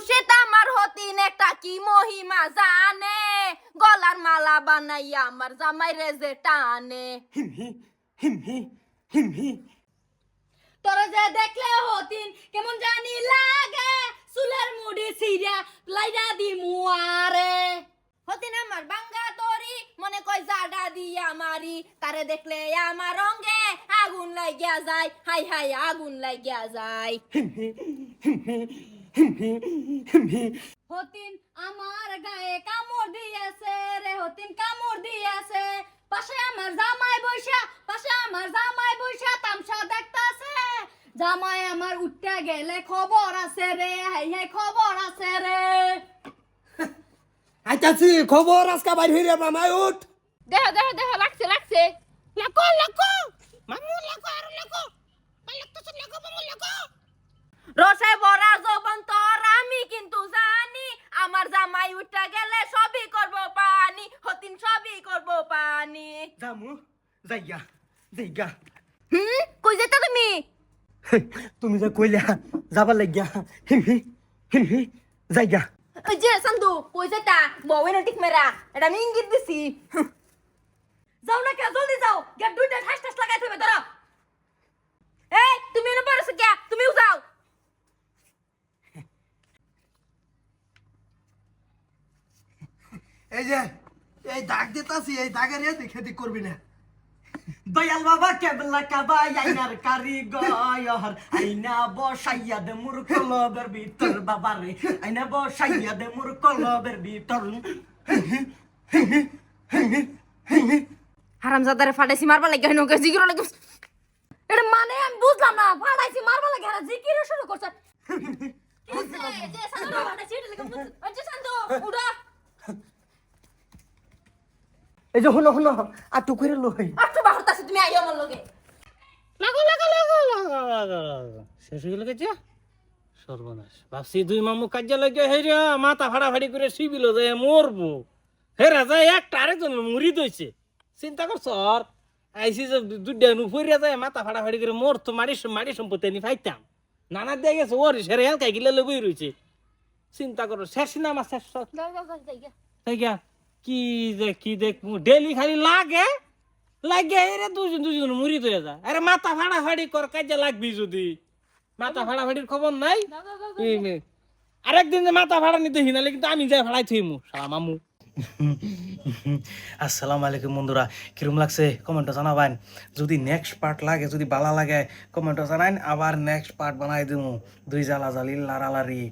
মুর্শিদ আমার হতিন একটা কি মহিমা জানে? গলার মালা বানাইয়া আমার জামাই রেজে টানে। হিমহি হিমহি হিমহি তোরা যে দেখলে হতিন কেমন জানি লাগে? চুলের মুড়ি সিরা লাইরা দি মুয়ারে হতিন আমার বাঙ্গা তরি মনে কয় জাডা দিয়া মারি। তারে দেখলে আমার রঙ্গে আগুন লাগিয়া যায় হাই হাই আগুন লাগিয়া যায়। হতিন আমার গায়ে কামড় দিয়েছে রে হতিন কামড় দিয়েছে। পাশে আমার জামাই বৈশা পাশে আমার জামাই বৈশা তামসা দেখতাছে। জামাই আমার উঠতে গেলে খবর আছে রে হাই হাই খবর আছে রে। আইতাছি খবর আজকা বাইর হইরে মামাই উঠ। দেহ দেহ দেহ লাগছে লাগছে। লাকো লাকো মামু লাকো আর লাকো লাগতেছে লাকো মামু লাকো রসে জামাই গেলে সবই করব পানি হতিন সবই করব পানি। জামু যাইগা যাইগা। হুম কই যেতে তুমি? তুমি যে কইলা যাবার লাগিয়া হিমহি হিমহি যাইগা। ওই যে সান্দু কই যেতা বউয়ের টিক মেরা এটা আমি ইঙ্গিত দিছি। যাও না কে জলদি যাও। গেট দুইটা ঠাস ঠাস লাগাই থইবে ধরো এই তুমি এনে পড়েছো কে তুমিও যাও এই যে এই দাগ দিতাছি এই দাগের এ দিক করবি না। দয়াল বাবা কেবলা কাবা আইনার কারিগর। আইনা বসাইয়া দে মুর কলবের ভিতর বাবা রে আইনা বসাইয়া দে মুর কলবের ভিতর। হারামজাদারে ফাটাইছি মারবা লাগে হইনো কে লাগে। এটা মানে আমি বুঝলাম না ফাটাইছি মারবা লাগে। হারা জিগিরো শুরু করছে। কিসে যে সান্দু ফাটাইছি এটা লাগে বুঝ যে সান্দু উড়া এই যে হনো হনো আটু করে লই। আচ্ছা বাহরতাছে তুমি আইও আমার লগে। লাগো লাগো লাগো লাগো শেষ হয়ে গেছে সর্বনাশ। ভাবছি দুই মামু কাজে লাগে হেরে মাথা ফাড়াফাড়ি করে শিবিল যায় মরবো। হেরা যায় একটা আরেকজন মুড়ি দইছে। চিন্তা করছ? আর আইসি যে দুইটা নুফরিয়া যায় মাথা ফাড়াফাড়ি করে মোর তো মারি মারি সম্পত্তি নি ফাইতাম। নানা দিয়ে গেছে ওর সেরে হেলকাই গিলে লবই রয়েছে চিন্তা করো শেষ না আমার শেষ। তাই গিয়া কি যে কি দেখ ডেলি খালি লাগে লাগে এরে দুজন দুজন মুড়ি হয়ে যা। আরে মাথা ফাড়াফাড়ি কর কাজে লাগবি যদি। মাথা ফাড়াফাড়ির খবর নাই। আরেকদিন যে মাথা ফাড়া নিতে হিনালে কিন্তু আমি যাই ফাড়াই থইমু শালা মামু। আসসালামু আলাইকুম বন্ধুরা কিরম লাগছে? কমেন্টে জানাবেন। যদি নেক্সট পার্ট লাগে যদি বালা লাগে কমেন্টে জানাইন। আবার নেক্সট পার্ট বানাই দিমু। দুই জ্বালা জালি লারালারি